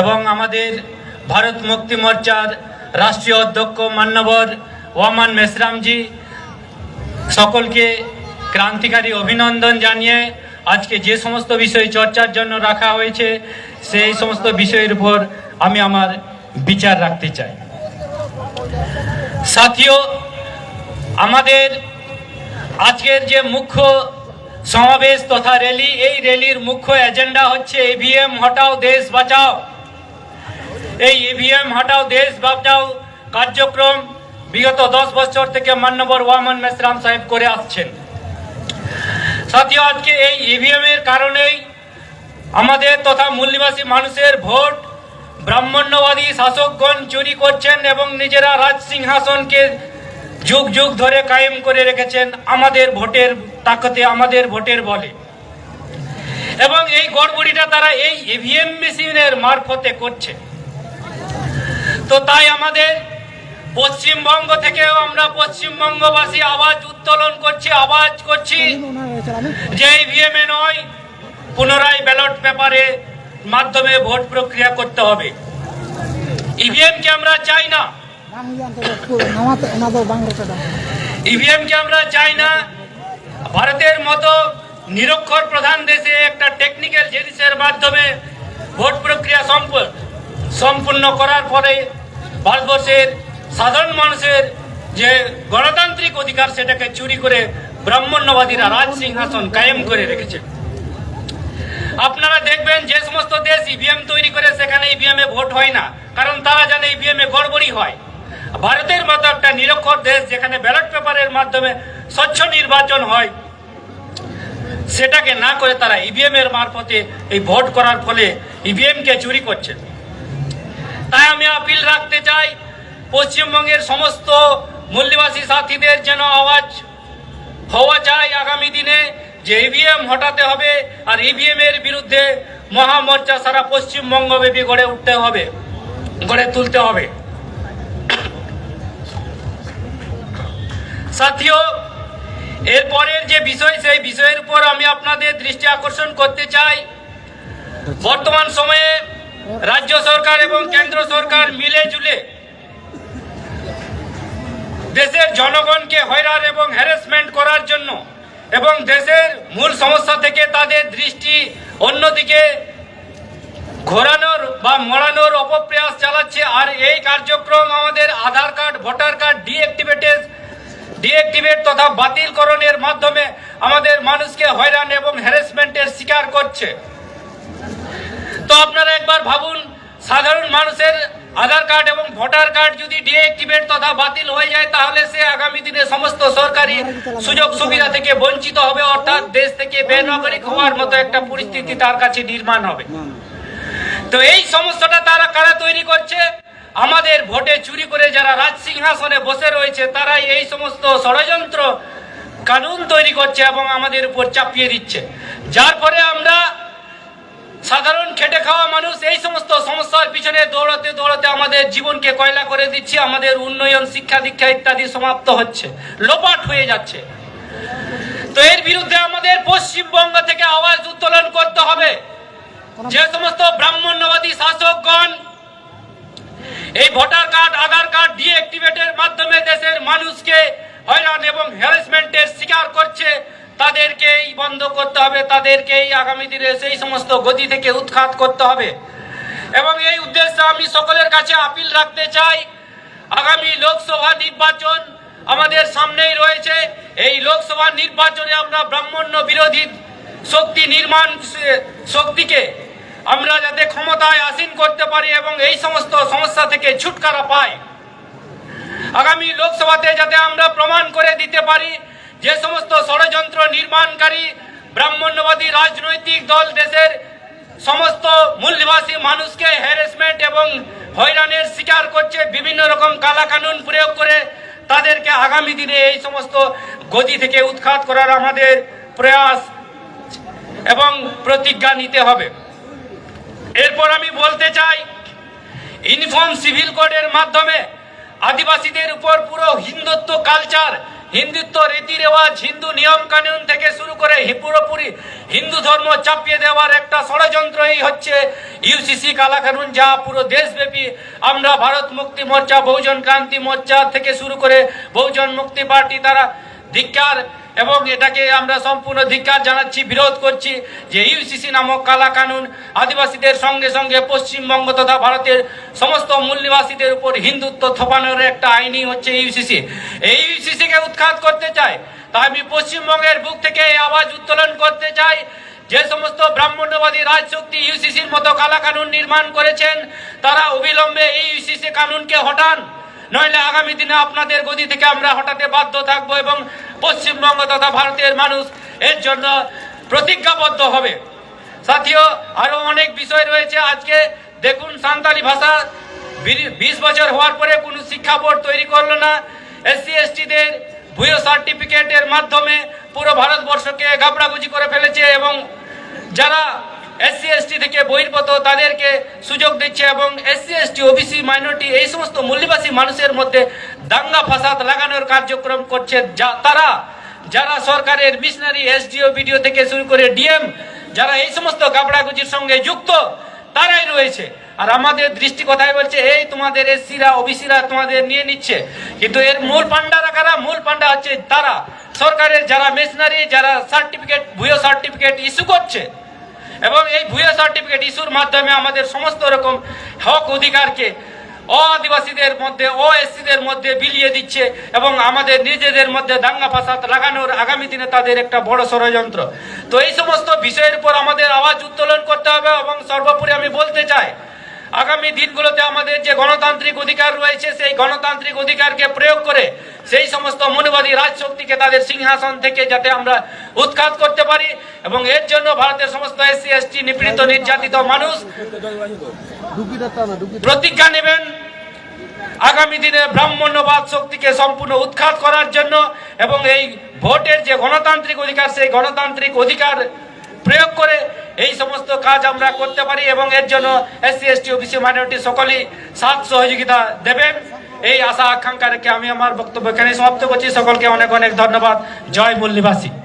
এবং আমাদের ভারত মুক্তি মোর্চার রাষ্ট্রীয় অধ্যক্ষ মান্যবর ওয়ামান মেসরামজি, সকলকে ক্রান্তিকারী অভিনন্দন জানিয়ে আজকে যে সমস্ত বিষয় চর্চার জন্য রাখা হয়েছে, সেই সমস্ত বিষয়ের উপর আমি আমার বিচার রাখতে চাই। সাথীয় আমাদের আজকের যে মুখ্য সমাবেশ তথা র্যালি, এই র্যালির মুখ্য এজেন্ডা হচ্ছে এভিএম হটাও দেশ বাঁচাও। এই ইভিএম হটাও, দেশ বাঁচাও কার্যক্রম বিগত দশ বছর থেকে মান্যবর ওয়ামন মেসরাম সাহেব করে আসছেন। সাথী আজকে এই ইভিএম এর কারণেই আমাদের তথা মূল্যবাসী মানুষের ভোট ব্রাহ্মণ্যবাদী শাসকগণ চুরি করছেন এবং নিজেরা রাজ সিংহাসনকে যুগ যুগ ধরে কায়েম করে রেখেছেন আমাদের ভোটের তাকতে, আমাদের ভোটের বলে। এবং এই গড়বড়িটা তারা এই ইভিএম মেশিনের মারফতে করছে। তো তাই আমাদের পশ্চিমবঙ্গ থেকেও আমরা পশ্চিমবঙ্গবাসী আওয়াজ উত্তোলন করছি, আওয়াজ করছি। যে ইভিএম এ নয়, পুনরায় ব্যালট পেপারে মাধ্যমে ভোট প্রক্রিয়া করতে হবে। ইভিএম কে আমরা চাই না। ইভিএম কে আমরা চাই না। ভারতের মতো নিরক্ষর প্রধান দেশে একটা টেকনিক্যাল জিনিসের মাধ্যমে ভোট প্রক্রিয়া সম্প- সম্পূর্ণ করার পরে ভারতবর্ষের সাধারণ মানুষের যে গণতান্ত্রিক অধিকার সেটাকে চুরি করে ব্রাহ্মণ্যবাদীরা রাজ সিংহাসন কায়েম করে রেখেছে। আপনারা দেখবেন যে সমস্ত দেশ ইভিএম তৈরি করে সেখানে ইভিএম এ ভোট হয় না, কারণ তারা জানে ইভিএম এ গড়বড়ি হয়। ভারতের মতো একটা নিরক্ষর দেশ যেখানে ব্যালট পেপারের মাধ্যমে স্বচ্ছ নির্বাচন হয়, সেটাকে না করে তারা ইভিএম এর মারফতে এই ভোট করার ফলে ইভিএম কে চুরি করছে। তাই আমি আপিল রাখতে চাই, পশ্চিমবঙ্গের সমস্ত মূল্যবাসী সাথীদের যেন আওয়াজ হওয়া চাই আগামী দিনে যে ইভিএম হটাতে হবে আর ইভিএম এর বিরুদ্ধে মহামোর্চা সারা পশ্চিমবঙ্গ পশ্চিমবঙ্গব্যাপী গড়ে উঠতে হবে, গড়ে তুলতে হবে। সাথীও এরপরের যে বিষয়, সেই বিষয়ের উপর আমি আপনাদের দৃষ্টি আকর্ষণ করতে চাই। বর্তমান সময়ে রাজ্য সরকার এবং কেন্দ্র সরকার মিলে জুলে দেশের জনগণকে হয়রান এবং হ্যারাসমেন্ট করার জন্য এবং দেশের মূল সমস্যা থেকে তাদের দৃষ্টি অন্যদিকে ঘোরানোর বা মরানোর অপপ্রয়াস চালাচ্ছে। আর এই কার্যক্রম আমাদের Aadhaar card, voter card deactivated deactivate তথা বাতিলকরণের মাধ্যমে আমাদের মানুষকে হয়রান এবং হ্যারাসমেন্টের শিকার করছে। তো আপনারা একবার ভাবুন, সাধারণ মানুষের আধার কার্ড এবং ভোটার কার্ড যদি ডিঅ্যাক্টিভেট তথা বাতিল হয়ে যায়, তাহলে সে আগামী দিনে সমস্ত সরকারি সুযোগ সুবিধা থেকে বঞ্চিত হবে, অর্থাৎ দেশ থেকে বেনাগরিক হওয়ার মতো একটা পরিস্থিতি তার কাছে নির্মাণ হবে। তো এই সমস্যাটা তারা কারা তৈরি করছে? আমাদের ভোটে চুরি করে যারা রাজ সিংহাসনে বসে রয়েছে, তারাই এই সমস্ত ষড়যন্ত্র কানুন তৈরি করছে এবং আমাদের উপর চাপিয়ে দিচ্ছে। যার ফলে আমরা সাধারণ খেটে খাওয়া মানুষ এই সমস্ত সমস্যার পিছনে দৌড়াতে দৌড়াতে আমাদের জীবনকে কয়লা করে দিচ্ছি, আমাদের উন্নয়ন, শিক্ষা দীক্ষা ইত্যাদি সমাপ্ত হচ্ছে, লোপাট হয়ে যাচ্ছে। তো এর বিরুদ্ধে আমাদের পশ্চিমবঙ্গ থেকে আওয়াজ উত্তোলন করতে হবে। যে সমস্ত ব্রাহ্মণ্যবাদী শাসকগণ এই ভোটার কার্ড, আধার কার্ড ডিঅ্যাক্টিভেটের মাধ্যমে দেশের মানুষকে হয়রান এবং হ্যারাসমেন্টের শিকার করছে তাদেরকেই বন্ধ করতে হবে, তাদেরকেই আগামী দিনে সেই সমস্ত গতি থেকে উৎখাত করতে হবে। এবং এই উদ্দেশ্যে আমি সকলের কাছে আপিল রাখতে চাই, আগামী লোকসভা নির্বাচন আমাদের সামনেই রয়েছে। এই লোকসভা নির্বাচনে আমরা ব্রাহ্মণ্য বিরোধী শক্তি নির্মাণ শক্তিকে আমরা যাতে ক্ষমতায় আসীন করতে পারি এবং এই সমস্ত সমস্যা থেকে ছুটকারা পাই আগামী লোকসভাতে যাতে আমরা প্রমাণ করে দিতে পারি যে সমস্ত ষড়যন্ত্র নির্মাণকারী ব্রাহ্মণ্যবাদী রাজনৈতিক দল দেশের সমস্ত মূল্যবাসী মানুষকে হ্যারাসমেন্ট এবং হয়রানের শিকার করছে, বিভিন্ন রকম কালাকানুন প্রয়োগ করে তাদেরকে আগামী দিনে এই সমস্ত গতি থেকে উৎখাত করার আমাদের প্রয়াস এবং প্রতিজ্ঞা নিতে হবে। এরপর আমি বলতে চাই ইউনিফর্ম সিভিল কোডের মাধ্যমে আদিবাসীদের উপর পুরো হিন্দুত্ব কালচার হিন্দুত্ব রীতি রেওয়াজ হিন্দু নিয়ম কানুন থেকে শুরু করে পুরোপুরি হিন্দু ধর্ম চাপিয়ে দেওয়ার একটা ষড়যন্ত্রই হচ্ছে ইউসিসি কালাকানুন, যা পুরো দেশব্যাপী। আমরা ভারত মুক্তি মোর্চা, বহুজন ক্রান্তি মোর্চা থেকে শুরু করে বহুজন মুক্তি পার্টি, তারা ধিক্কার এবং এটাকে আমরা সম্পূর্ণ ধিক্কার জানাচ্ছি, বিরোধ করছি যে ইউসিসি নামক কালা কানুন আদিবাসীদের সঙ্গে সঙ্গে পশ্চিমবঙ্গ তথা ভারতের সমস্ত মূল নিবাসীদের উপর হিন্দুত্ব থপানোর একটা আইনি হচ্ছে ইউসিসি। এই ইউসিসিকে উৎখাত করতে চায় তাই আমি পশ্চিমবঙ্গের বুক থেকে আওয়াজ উত্তোলন করতে চাই। যে সমস্ত ব্রাহ্মণ্যবাদী রাজশক্তি ইউসিসির মতো কালা কানুন নির্মাণ করেছেন, তারা অবিলম্বে এই ইউসিসি কানুনকে হটান। নইলে আগামী দিনে আপনাদের গদি থেকে আমরা হটাতে বাধ্য থাকব এবং পশ্চিমবঙ্গ তথা ভারতের মানুষ এর জন্য প্রতিজ্ঞাবদ্ধ হবে। সাথীয় আরও অনেক বিষয় রয়েছে। আজকে দেখুন সান্তালি ভাষা বিশ বছর হওয়ার পরে কোনো শিক্ষা বোর্ড তৈরি করল না। এসসি, এসটিদের ভুয়ো সার্টিফিকেটের মাধ্যমে পুরো ভারতবর্ষকে গাবড়াগুজি করে ফেলেছে এবং যারা এসসি এসটি থেকে বহির্গত তাদেরকে সুযোগ দিচ্ছে এবং এসসি এসটি ওবিসি মাইনরিটি এই সমস্ত মূল্যবাসী মানুষের মধ্যে দাঙ্গা ফাসাদ লাগানোর কার্যক্রম করছে যা তারা, যারা সরকারের মিশনারি এসডিও বিডিও থেকে শুরু করে ডিএম যারা এই সমস্ত গাবড়াগুজির সঙ্গে যুক্ত, তারাই রয়েছে। আর আমাদের দৃষ্টি কথাই বলছে? এই তোমাদের এসসিরা ওবিসিরা তোমাদের নিয়ে নিচ্ছে। কিন্তু এর মূল পান্ডারা কারা? মূল পান্ডা হচ্ছে তারা। সরকারের যারা মেশনারি যারা সার্টিফিকেট ভুয়ো সার্টিফিকেট ইস্যু করছে এবং এই ভুয়ো সার্টিফিকেট ইস্যুর মাধ্যমে আমাদের সমস্ত রকম হক অধিকারকে অ আদিবাসীদের মধ্যে ও এসসিদের মধ্যে বিলিয়ে দিচ্ছে এবং আমাদের নিজেদের মধ্যে দাঙ্গা ফাসাদ লাগানোর আগামী দিনে তাদের একটা বড় ষড়যন্ত্র। তো এই সমস্ত বিষয়ের উপর আমাদের আওয়াজ উত্তোলন করতে হবে এবং সর্বোপরি আমি বলতে চাই, আগামী দিনগুলোতে আমাদের যে গণতান্ত্রিক অধিকার রয়েছে, সেই গণতান্ত্রিক অধিকারকে প্রয়োগ করে সেই সমস্ত মনুবাদী রাজশক্তিকে তাদের সিংহাসন থেকে যাতে আমরা উৎখাত করতে পারি। এবং এর জন্য ভারতের সমস্ত এসসি, এসটি, নিপীড়িত, নির্যাতিত মানুষ প্রতিজ্ঞা নেবেন আগামী দিনে ব্রাহ্মণ্যবাদ শক্তিকে সম্পূর্ণ উৎখাত করার জন্য এবং এই ভোটের যে গণতান্ত্রিক অধিকার, সেই গণতান্ত্রিক অধিকার প্রয়োগ করে এই সমস্ত কাজ আমরা করতে পারি এবং এর জন্য এসসি, এসটি, ওবিসি মাইনরিটি সকলেই সাথ সহযোগিতা দেবেন। এই আশা আকাঙ্ক্ষা রেখে আমি আমার বক্তব্য এখানে সমাপ্ত করছি। সকলকে অনেক অনেক ধন্যবাদ। জয় মূল নিবাসী।